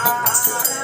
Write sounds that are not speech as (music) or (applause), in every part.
Ah,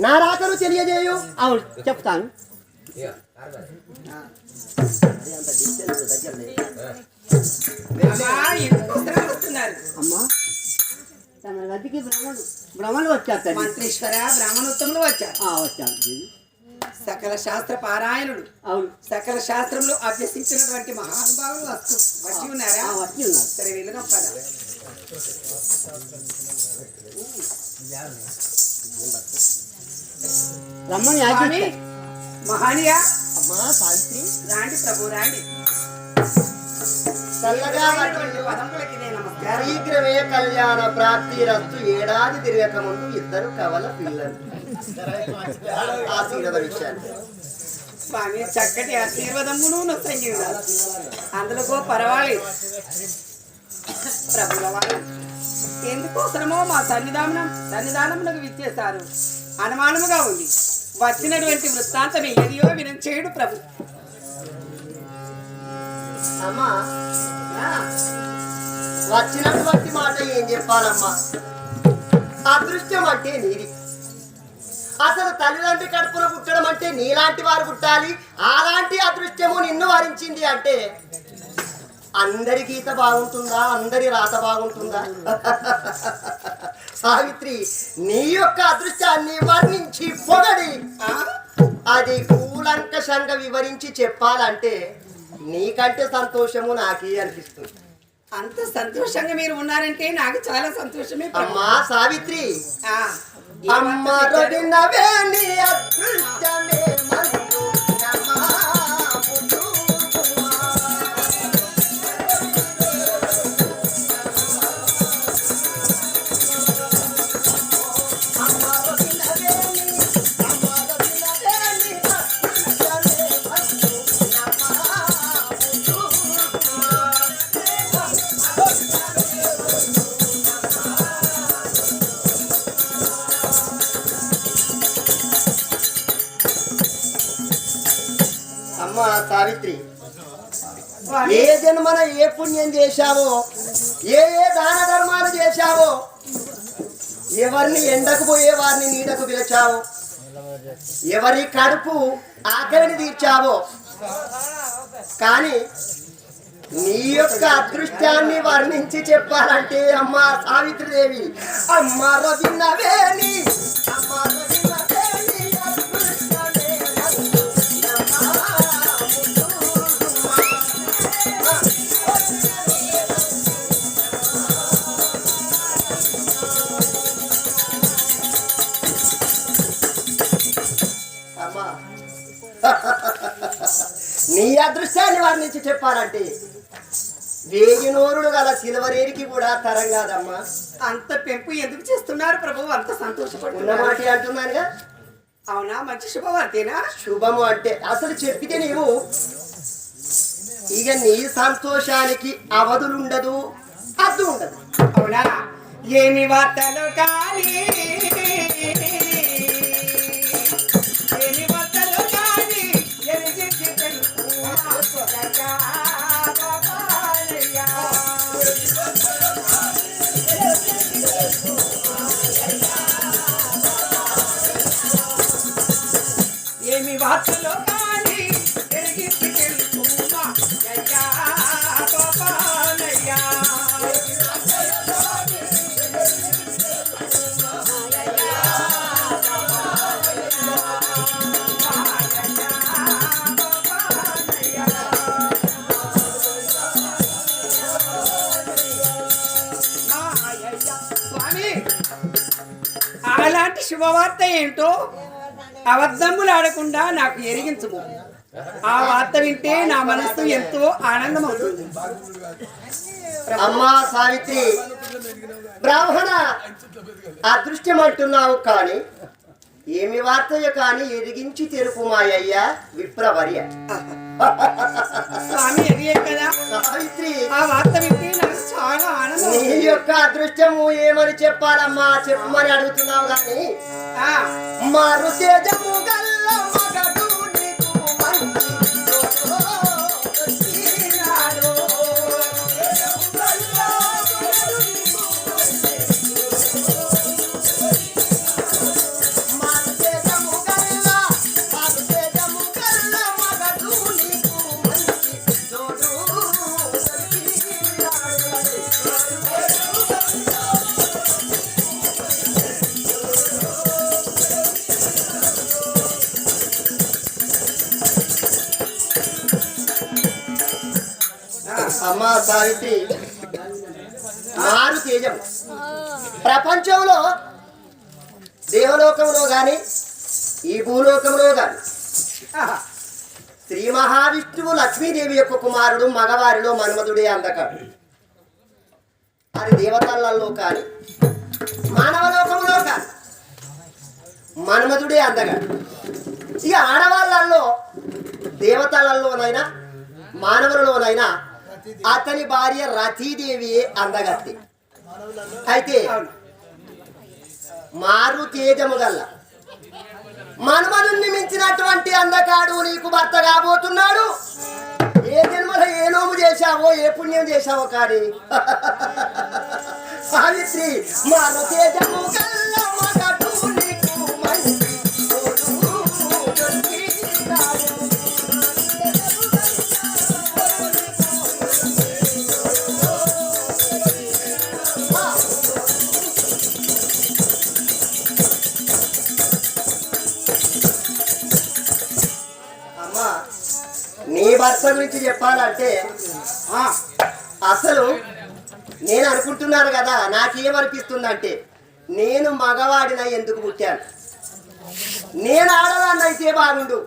నా రాకను తెలియజేయు. అవును చెప్తాను. అమ్మా, తమ గదికి భ్రమలు భ్రమలు వచ్చారు మంత్రేశ్వర బ్రాహ్మణోత్తములు వచ్చారు. వచ్చాను సకల శాస్త్ర పారాయణుడు. అవును. సకల శాస్త్రంలో అభ్యసించినటువంటి మహానుభావులు వస్తు వచ్చి ఉన్నారా? ఆ, వచ్చి ఉన్నారు. సరే వెళ్ళదాం పద. రమ్మని ఆజ్ఞ మహానియా. అమ్మా సావిత్రి. రాండి ప్రభు రాండి. శీఘ్రమే కళ్యాణ ప్రాప్తి రస్తు ఏడాది తిరగక ముందు ఇద్దరు కవల పిల్లలు. ఆశీర్వద విషయాన్ని స్వామి చక్కటి ఆశీర్వాదమును ఉన్నారు అందులో పర్వాలేదు. ప్రభుల వారు. ఎందుకోసమో మా సన్నిధానం సన్నిధానమునకు విచ్చేశారు. అనుమానముగా ఉంది. వచ్చినటువంటి వృత్తాంతం ఏదియో వినం చేయుడు ప్రభు. అమ్మా వచ్చినటువంటి మాట ఏం చెప్పాలమ్మా? అదృష్టం అంటే నీది. అసలు తల్లిదండ్రి కడుపున పుట్టడం అంటే నీలాంటి వారు పుట్టాలి. అలాంటి అదృష్టము నిన్ను వరించింది అంటే అందరి గీత బాగుంటుందా? అందరి రాత బాగుంటుందా? సావిత్రి నీ యొక్క అదృష్టాన్ని వర్ణించి పొగడి? అది కూలంకషంగా వివరించి చెప్పాలంటే నీకంటే సంతోషము నాకే అనిపిస్తుంది. అంత సంతోషంగా మీరు ఉన్నారంటే నాకు చాలా సంతోషమే. అమ్మా సావిత్రి అమ్మ అదృష్టమే. పుణ్యం చేశావో? ఏ ఏ దాన ధర్మాలు చేశావో? ఎవరిని ఎండకు పోయే వారిని నీడకు పిలిచావో? ఎవరి కడుపు ఆకలిని తీర్చావో? కానీ నీ యొక్క అదృష్టాన్ని వర్ణించి చెప్పాలంటే అమ్మ సావిత్రిదేవి అమ్మ రవిన్నవేని అమ్మ నీ అదృశ్యాన్ని వర్ణించి చెప్పాలంటే వేయి నోరుడు గల సిల్వరేరికి కూడా తరం కాదమ్మా. అంత పెంపు ఎందుకు చేస్తున్నారు ప్రభు? అంత ఉన్న సంతోషపడుతున్నారు మాట అంటున్నానుగా. అవునా? మంచి శుభవార్తేనా? శుభము అంటే అసలు చెప్పితే నీవు ఇక నీ సంతోషానికి అవధులుండదు అద్దు ఉండదు అవునా? ఏమి వార్తలు కానీ ఏమి కానీ ఎరిగించి తెలుపు గోపాలయ్యా. అలాంటి శుభవార్త ఏంటో? అబద్ధములు ఆడకుండా నాకు ఎరిగించుము ఆ వార్త వింటే నా మనస్సు ఎంతో ఆనందమవుతుంది. అమ్మా సావిత్రి బ్రాహ్మణ అదృష్టం అంటున్నావు కానీ ఏమి వార్తయో కానీ ఎదిగించి తెలుపు మాయ్యా విప్రవర్య స్వామి ఎదిగే కదా? సావిత్రి. ఆ వార్త వింటే నాకు చాలా ఆనందం నీ యొక్క అదృష్టము ఏమని చెప్పాలమ్మా? చెప్పమని అడుగుతున్నావు కానీ ఆ, మారు తేజము గల్ల అమ్మా మారు తేజం. ప్రపంచంలో దేవలోకంలో గాని ఈ భూలోకంలో గాని. శ్రీ మహావిష్ణువు లక్ష్మీదేవి యొక్క కుమారుడు మగవారిలో మన్మధుడే అందకాడు అది దేవతలలో కానీ మానవలోకంలో కానీ మన్మధుడే అందగాడు ఇక ఆడవాళ్ళల్లో దేవతలలోనైనా మానవులలోనైనా అతని భార్య రతీదేవి అందగత్తి. అయితే మారు తేజము గల్ల మన్మధుణ్ణి మించినటువంటి అందకాడు నీకు భర్త కాబోతున్నాడు. ఏ జన్మలో ఏ నోము చేశావో ఏ పుణ్యం చేశావో కానీ. (laughs) సావిత్రి మారు తేజము గల్ల గురించి చెప్పాలంటే అసలు నేను అనుకుంటున్నాను కదా నాకేమనిపిస్తుందంటే నేను మగవాడిన ఎందుకు పుట్టాను? నేను ఆడదాన్ని అయితే బాగుండు.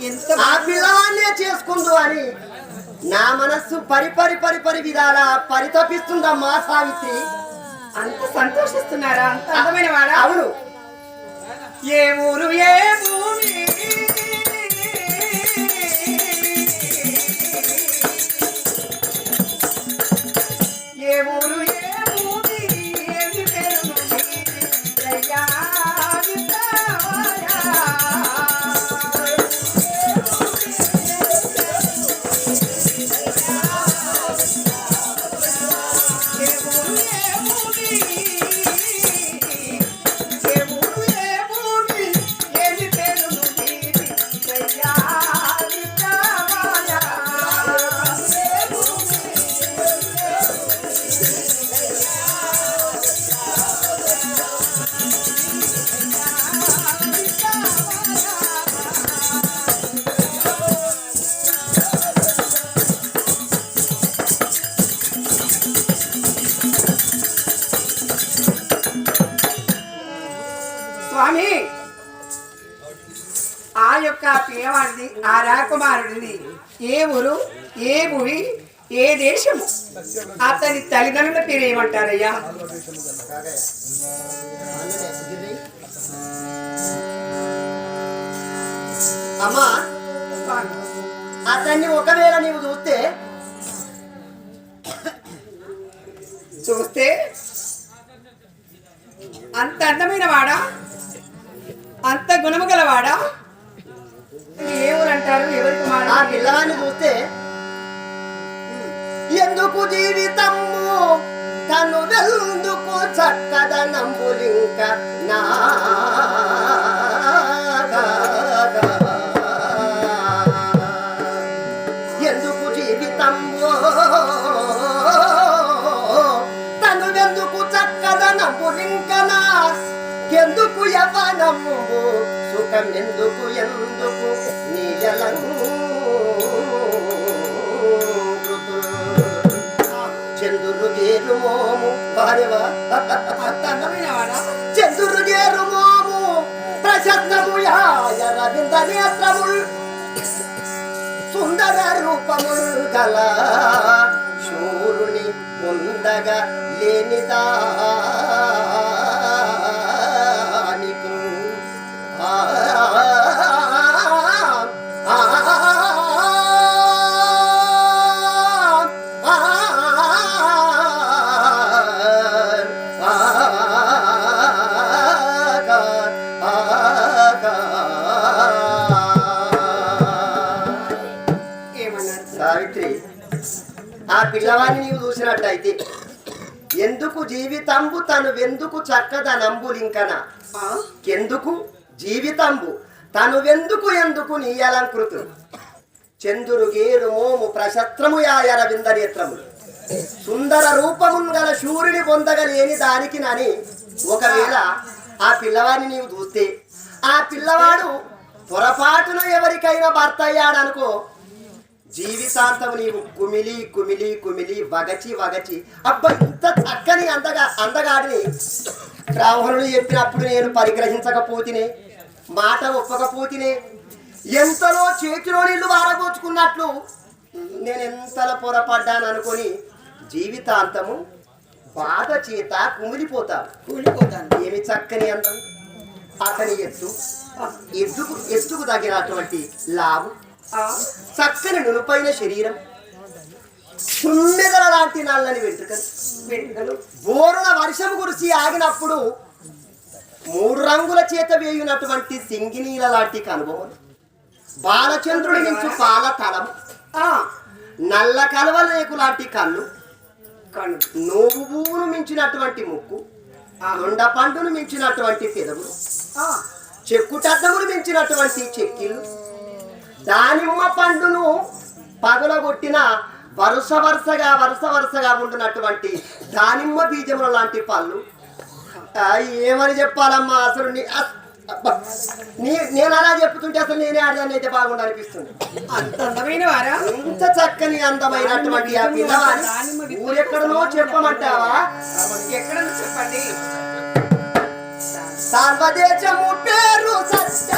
ఇంత ఆ పిల్లవాన్నే చేసుకుందు అని నా మనస్సు పరిపరి పరిపరి విధాల పరితపిస్తుందమ్మా సావిత్రి. అంత సంతోషిస్తున్నారా? అంత అందమైన వాడా? అవును. ఏ ఊరు ఏ భూమి? ఏ రాకుమారుడిది ఏ ఊరు ఏ భూమి ఏ దేశము అతని తల్లిదండ్రుల పేరు ఏమంటారయ్యా? అమ్మా అతన్ని ఒకవేళ నీవు చూస్తే చూస్తే అంత అందమైన వాడా? అంత గుణము గలవాడా? ఏ ఎవరికి ఆ మాట పిల్లవాడిని చూస్తే ఎందుకు జీవితము? తను వెందుకు చక్కదనంబులింక నా ఎందుకు జీవితము? తను వెందుకు ఎందుకు యవనము ఎందుకు ఎందుకు చంద్రుడు గేరు మోము వారెవా చంద్రుడు గేరు మోము ప్రశస్తము యాయ రవింద నేత్రముల్ సుందర రూపముల్ గల శూరుని ముందగా లేనిదా? పిల్లవాడిని నీవు చూసినట్టయితే. ఎందుకు జీవితంబు తను వెందుకు చక్కదనంబులింకన ఆ? ఎందుకు? జీవితంబు. తను వెందుకు ఎందుకు నీ అలంకృతు చంద్రుడు గేరు మోము ప్రశస్త్రము యాయర విందనేత్రములు సుందర రూపమును గల సూర్యుని పొందగలేని దానికి నని. ఒకవేళ ఆ పిల్లవాడిని నీవు చూస్తే ఆ పిల్లవాడు పొరపాటున ఎవరికైనా భర్త అయ్యాడనుకో జీవితాంతం నీవు కుమిలి కుమిలి కుమిలి వగచి వగచి. అబ్బా ఇంత చక్కని అందగా అందగాడిని బ్రాహ్మణులు చెప్పినప్పుడు నేను పరిగ్రహించకపోతినే మాట ఒప్పకపోతినే ఎంతలో చేతిలో నీళ్ళు వారబోచుకున్నట్లు నేను ఎంతలో పొరపడ్డాను అనుకొని జీవితాంతము బాధ చేత కుమిలిపోతాను. కూలిపోతాను ఏమి చక్కని అందం? అతని ఎత్తు ఎద్దుకు ఎత్తుకు తగినటువంటి ఆ? చక్కని నునుపైన శరీరం. తుమ్మెదల లాంటి నల్లని వెంట్రుకలు వెంట్రుకలు. బోరున వర్షం కురిసి ఆగినప్పుడు మూడు రంగుల చేత వేయునటువంటి సింగినీల లాంటి కనుబొమ్మలు బాలచంద్రుడి నుంచి పాల తలం ఆ, నల్ల కలవలేకు లాంటి కళ్ళు. కను నోవు పువ్వును మించినటువంటి ముక్కు. దొండ పండును మించినటువంటి పెదవులు. ఆ, చెక్కుటద్దములు మించినటువంటి చెక్కిళ్ళు. దానిమ్మ పండును పగలగొట్టిన వరుస వరుసగా వరుస వరుసగా ఉంటున్నటువంటి దానిమ్మ బీజముల లాంటి పళ్ళు. ఏమని చెప్పాలమ్మా అసలు నీ. నీ నేను అలా చెప్తుంటే అసలు నేనే ఆడదాన్ని అయితే బాగుండు అనిపిస్తుంది. అంత అందమైన వారా? ఇంత చక్కని అందమైనటువంటి ఆ పిల్లవాడి ఊరెక్కడనో చెప్పమంటావా? ఎక్కడ చెప్పండి. సర్వదేశము పేరు సత్య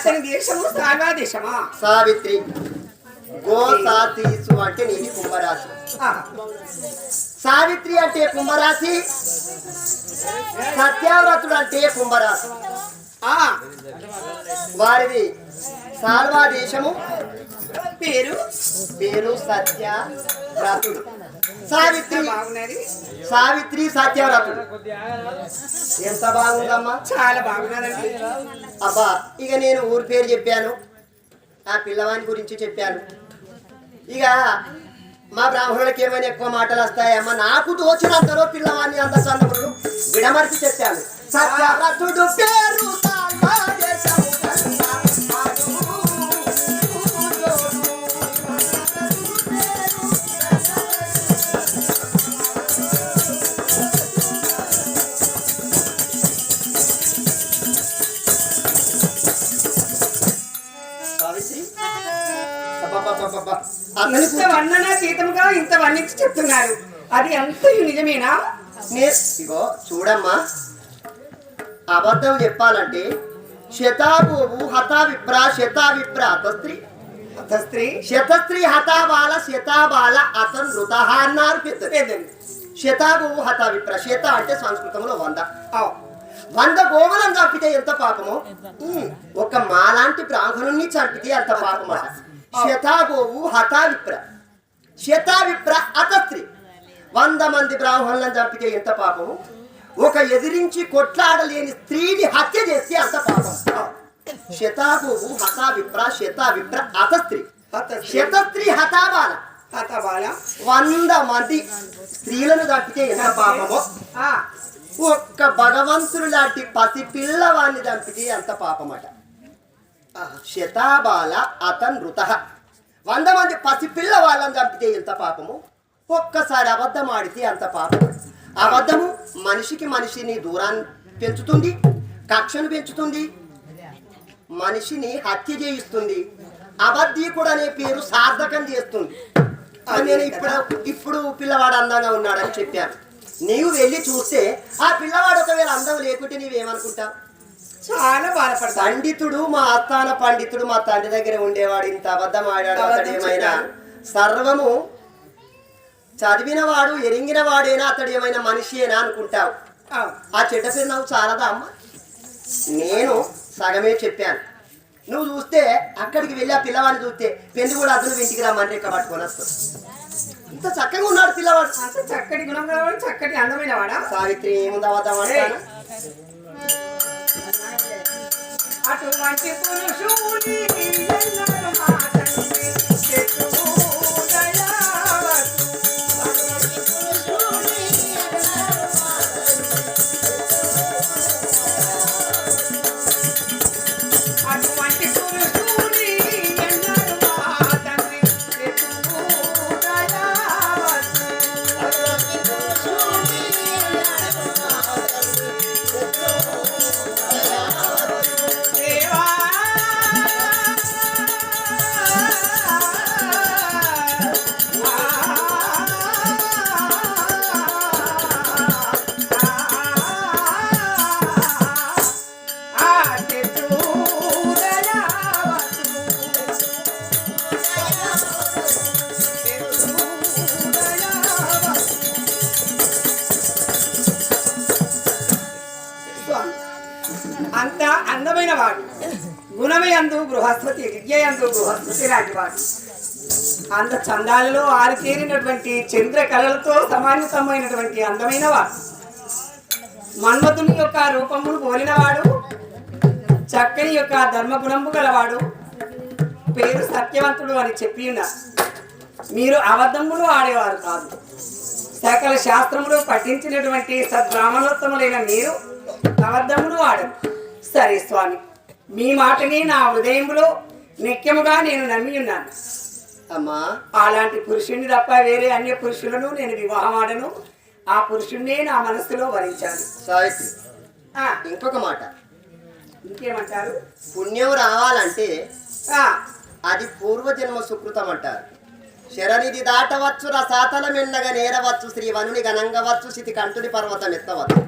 అతని దేశము సాగా దేశమా సావిత్రి గోసాతీసు అంటే నీది కుంభరాశి. సావిత్రి అంటే కుంభరాశి సత్యావ్రతుడు అంటే కుంభరాశి. వారిది సాల్వా దేశము పేరు? పేరు సత్య వ్రతుడు సావిత్రి సావిత్రి సత్యవ్రతుడు. ఎంత బాగుందమ్మా. చాలా బాగున్నదండి. అబ్బా ఇక నేను ఊరి పేరు చెప్పాను. ఆ పిల్లవాని గురించి చెప్పాను. ఇక మా బ్రాహ్మణులకి ఏమైనా ఎక్కువ మాటలు వస్తాయమ్మా? నాకు తోచినంతలో పిల్లవాడిని అంత చందములు విడమర్చి చెప్పాను సత్యవ్రతుడు పేరు వర్ణన ఇంత వర్ణించి చెప్తున్నారు. అది అంత నిజమేనా? ఇగో చూడమ్మా. అబద్ధం చెప్పాలంటే శతాగోవు హతా విప్ర శతా విప్ర అతస్త్రీ. అంత స్త్రీ శతస్త్రీ హతాబాల శతాబాల అతను మృత అన్నారు శతాగోవు హతా విప్ర శత అంటే సంస్కృతంలో వంద. వంద గోవులను చంపితే ఎంత పాపమో? ఒక మాలాంటి బ్రాహ్మణుణ్ణి చంపితే అంత పాపమాట? శతాగోవు హతా విప్ర శతా విప్ర అతస్త్రీ వంద మంది బ్రాహ్మణులను చంపితే ఎంత పాపము ఒక ఎదిరించి కొట్లాడలేని స్త్రీని హత్య చేస్తే అంత పాపం. శతాగోవు హతా విప్ర శతా విప్ర అతస్త్రీ హత స్త్రీ. శతస్త్రీ హతాబాల హత బాల వంద మంది స్త్రీలను చంపితే ఎంత పాపమో? ఒక్క భగవంతుడు లాంటి పసి పిల్లవాడిని చంపితే అంత పాపమట? శతాబాల అతన్ మృత. వంద మంది పసి పిల్లవాళ్ళని చంపితే ఎంత పాపము? ఒక్కసారి అబద్ధం ఆడితే అంత పాపం. అబద్ధము మనిషికి మనిషిని దూరాన్ని పెంచుతుంది కక్షను పెంచుతుంది మనిషిని హత్య చేయిస్తుంది. అబద్ధీకుడు అనే పేరు సార్థకం చేస్తుంది. అని నేను ఇప్పుడు ఇప్పుడు పిల్లవాడు అందంగా ఉన్నాడని చెప్పాను. నీవు వెళ్ళి చూస్తే ఆ పిల్లవాడు ఒకవేళ అందం లేకుంటే నీవేమనుకుంటావు? చాలా బాధపడతాను పండితుడు మా ఆస్థాన పండితుడు మా తండ్రి దగ్గర ఉండేవాడు ఇంత అబద్ధం ఆడాడు అతడు ఏమైనా. సర్వము చదివిన వాడు ఎరింగిన వాడేనా అతడు ఏమైనా మనిషియేనా అనుకుంటావు. ఆ. చెడ్డ పేరు నాకు చాలదా అమ్మ? నేను సగమే చెప్పాను. నువ్వు చూస్తే అక్కడికి వెళ్ళి ఆ పిల్లవాడిని చూస్తే పెళ్ళి కూడా అతను ఇంటికి రమ్మని రెక్క పట్టుకొని వస్తావు? ఇంత చక్కగా ఉన్నాడు పిల్లవాడు. చక్కటి గుణం చక్కటి అందమైన వాడా? సావిత్రి ఏముందా వద్దామంటాను అటువంటి పురుషుని విద్యయందు వాడు అంద చందాలలో ఆరితేరినటువంటి చంద్ర కళలతో సమాన్యతమైనటువంటి అందమైన వాడు. మన్మథుని యొక్క రూపమును పోలినవాడు చక్కని యొక్క ధర్మగుణము గలవాడు పేరు సత్యవంతుడు అని చెప్పి ఉన్నారు. మీరు అబద్ధములు ఆడేవారు కాదు. సకల శాస్త్రములు పఠించినటువంటి సద్బ్రాహ్మణోత్తములైన మీరు అబద్ధములు ఆడరు. సరే స్వామి మీ మాటని నా హృదయంలో నిత్యముగా నేను నమ్మి ఉన్నాను. అమ్మా. అలాంటి పురుషుణ్ణి తప్ప వేరే అన్య పురుషులను నేను వివాహం ఆడను. ఆ పురుషుణ్ణే నా మనసులో వరించాను. సావిత్రి ఇంకొక మాట. ఇంకేమంటారు? పుణ్యం రావాలంటే అది పూర్వజన్మ సుకృతం అంటారు. శరణిది దాటవచ్చు రసాతల మెన్నగా నేరవచ్చు శ్రీ వనుని గనంగవచ్చు స్థితి కంటుని పర్వతం ఎత్తవచ్చు.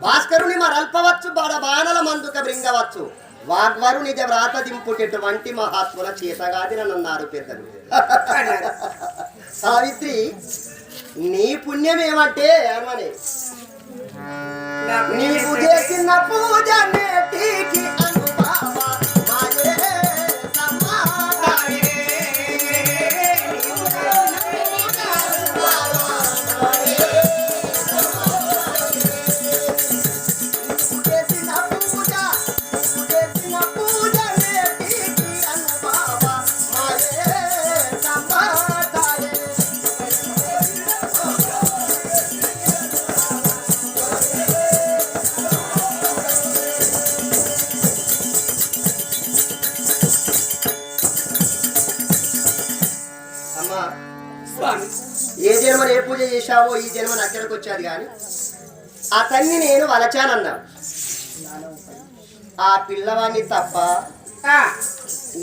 భాస్కరుని మరల్పవచ్చు బడ బాణల మందుక బృంగవచ్చు. వాగ్వరు నిజ వ్రాత దింపుటటువంటి మహాత్ముల చేతగాదినన్నారు పెద్దలు అన్నారు. సావిత్రి నీ పుణ్యం ఏమంటే ఏమని నా నీవు చేసిన పూజ నేటికి చేశావో ఈ జన్మ నక్కడికి వచ్చేది కానీ అతన్ని నేను వలచానన్నావు ఆ పిల్లవాడిని తప్ప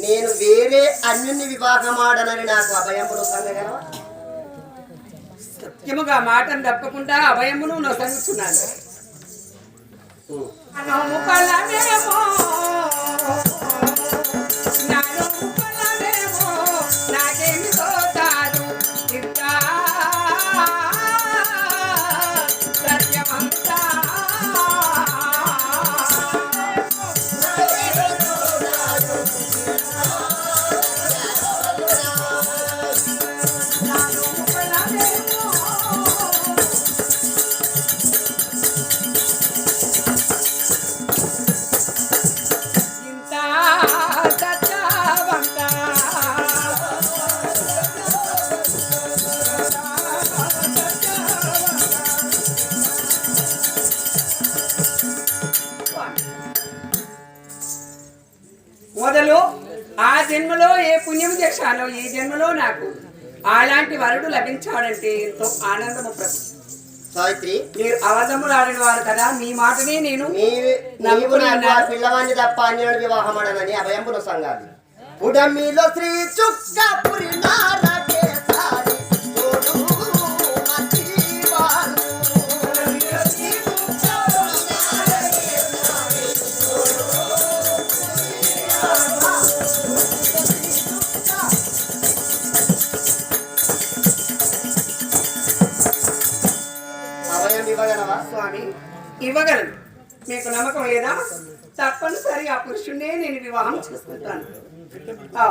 నేను వేరే అన్యుని వివాహం ఆడనని నాకు అభయములు సత్యముగా మాటను తప్పకుండా అభయమును నొసగుతున్నాను. చేశానో ఈ జన్మలో నాకు అలాంటి వరుడు లభించాడంటే ఎంతో ఆనందము ప్రభు సావిత్రి మీరు అవధములు ఆడిన వారు కదా మీ మాటనే నేను పిల్లవాడిని తప్ప అన్యుని వివాహం ఆడనని అభయంబుల సంగాది ఉడమిలో శ్రీ చుక్క పురినారకే ఇవ్వగలను. మీకు నమ్మకం లేదా? తప్పనిసరి ఆ పురుషుణ్ణే నేను వివాహం చేసుకుంటాను. ఆ,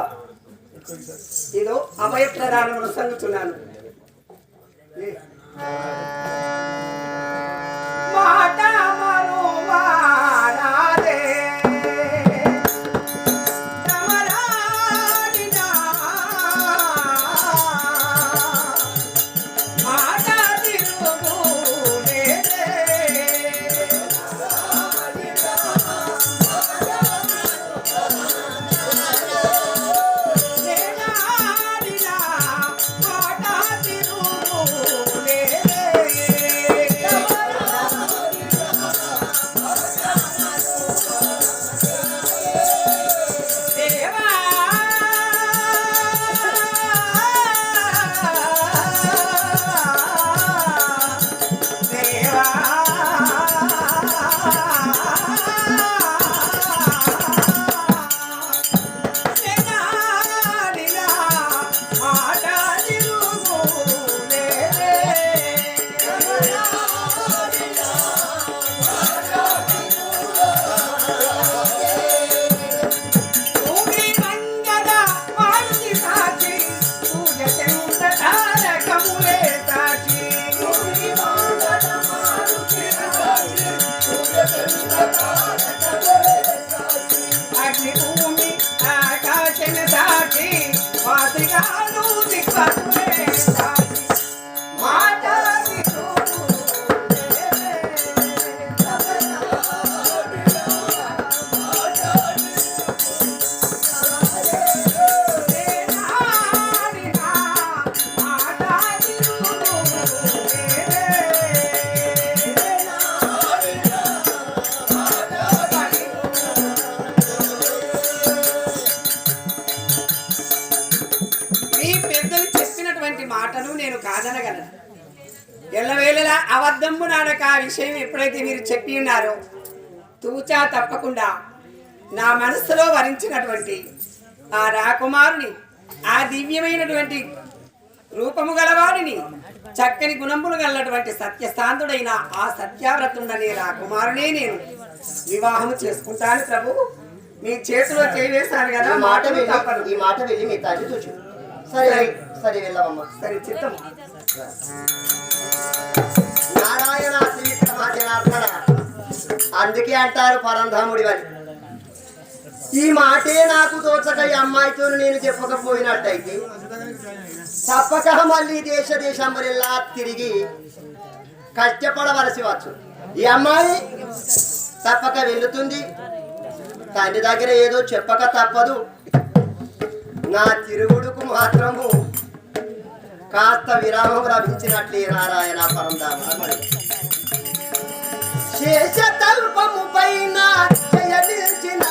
ఇదో అభయ ప్రధానమును సంగుతున్నాను విషయం ఎప్పుడైతే మీరు చెప్పి ఉన్నారో తూచా తప్పకుండా నా మనసులో వరించినటువంటి ఆ రాకుమారుని ఆ దివ్యమైనటువంటి రూపము గలవాడిని చక్కని గుణములు గలటువంటి సత్యస్థాంతుడైన ఆ సత్యావ్రతుండనే రాకుమారునే నేను వివాహము చేసుకుంటాను ప్రభు. మీ చేతిలో చేయవేశాను కదా మాట ఈ మాట వెళ్ళి మీ తల్లి చూచు. సరే సరే. వెళ్ళవమ్మా సరే చిత్తం నారాయణ శ్రీకృష్ణ జనార్దన అందుకే అంటారు పరంధాముడి అని ఈ మాటే నాకు తోచక ఈ అమ్మాయితో నేను చెప్పకపోయినట్టయితే తప్పక మళ్ళీ దేశ దేశంబరిలా తిరిగి కష్టపడవలసి వచ్చు. ఈ అమ్మాయి తప్పక వెళుతుంది. తండ్రి దగ్గర ఏదో చెప్పక తప్పదు. నా తిరుగుడుకు మాత్రము కాస్త విరామం లభించినట్లే నారాయణ పరందామ శేష తల్పము పైన జయలించిన